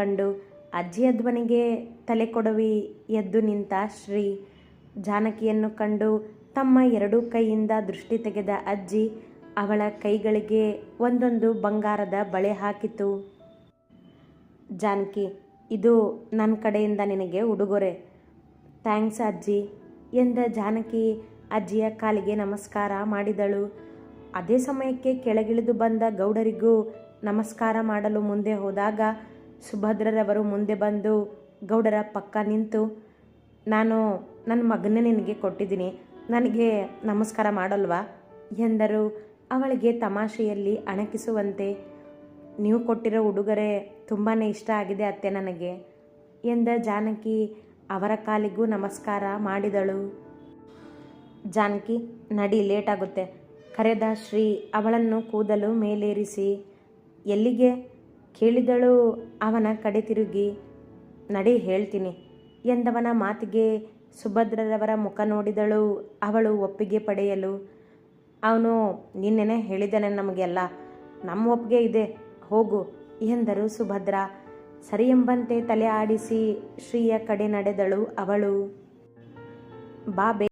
ಕಂಡು ಅಜ್ಜಿಯ ಧ್ವನಿಗೆ ತಲೆ ಕೊಡವಿ ಎದ್ದು ನಿಂತ ಶ್ರೀ ಜಾನಕಿಯನ್ನು ಕಂಡು ತಮ್ಮ ಎರಡೂ ಕೈಯಿಂದ ದೃಷ್ಟಿ ತೆಗೆದ ಅಜ್ಜಿ ಅವಳ ಕೈಗಳಿಗೆ ಒಂದೊಂದು ಬಂಗಾರದ ಬಳೆ ಹಾಕಿತು. ಜಾನಕಿ, ಇದು ನನ್ನ ಕಡೆಯಿಂದ ನಿನಗೆ ಉಡುಗೊರೆ. ಥ್ಯಾಂಕ್ಸ್ ಅಜ್ಜಿ ಎಂದ ಜಾನಕಿ ಅಜ್ಜಿಯ ಕಾಲಿಗೆ ನಮಸ್ಕಾರ ಮಾಡಿದಳು. ಅದೇ ಸಮಯಕ್ಕೆ ಕೆಳಗಿಳಿದು ಬಂದ ಗೌಡರಿಗೂ ನಮಸ್ಕಾರ ಮಾಡಲು ಮುಂದೆ ಹೋದಾಗ ಸುಭದ್ರರವರು ಮುಂದೆ ಬಂದು ಗೌಡರ ಪಕ್ಕ ನಿಂತು, ನಾನು ನನ್ನ ಮಗನೇ ನಿನಗೆ ಕೊಟ್ಟಿದ್ದೀನಿ, ನನಗೆ ನಮಸ್ಕಾರ ಮಾಡಲ್ವಾ? ಎಂದರು. ಅವಳಿಗೆ ತಮಾಷೆಯಲ್ಲಿ ಅಣಕಿಸುವಂತೆ, ನೀವು ಕೊಟ್ಟಿರೋ ಉಡುಗೊರೆ ತುಂಬಾ ಇಷ್ಟ ಆಗಿದೆ ಅತ್ತೆ ನನಗೆ, ಎಂದ ಜಾನಕಿ. ಅವರ ಕಾಲಿಗೂ ನಮಸ್ಕಾರ ಮಾಡಿದಳು. ಜಾನಕಿ, ನಡಿ ಲೇಟಾಗುತ್ತೆ ಕರೆದ ಶ್ರೀ ಅವಳನ್ನು ಕೂದಲು ಮೇಲೇರಿಸಿ. ಎಲ್ಲಿಗೆ? ಕೇಳಿದಳು, ಅವನ ಕಡೆ ತಿರುಗಿ, ನಡಿ ಹೇಳ್ತೀನಿ ಎಂದವನ ಮಾತಿಗೆ ಸುಭದ್ರರವರ ಮುಖ ನೋಡಿದಳು. ಅವಳು ಒಪ್ಪಿಗೆ ಪಡೆಯಲು, ಅವನು ನಿನ್ನೆನೆ ಹೇಳಿದ್ದಾನೆ ನಮಗೆಲ್ಲ, ನಮ್ಮ ಒಪ್ಪಿಗೆ ಇದೆ, ಹೋಗು ಎಂದರು ಸುಭದ್ರ. ಸರಿ ಎಂಬಂತೆ ತಲೆ ಆಡಿಸಿ ಶ್ರೀಯ ಕಡೆ ನಡೆದಳು ಅವಳು. ಬಾ ಬೇ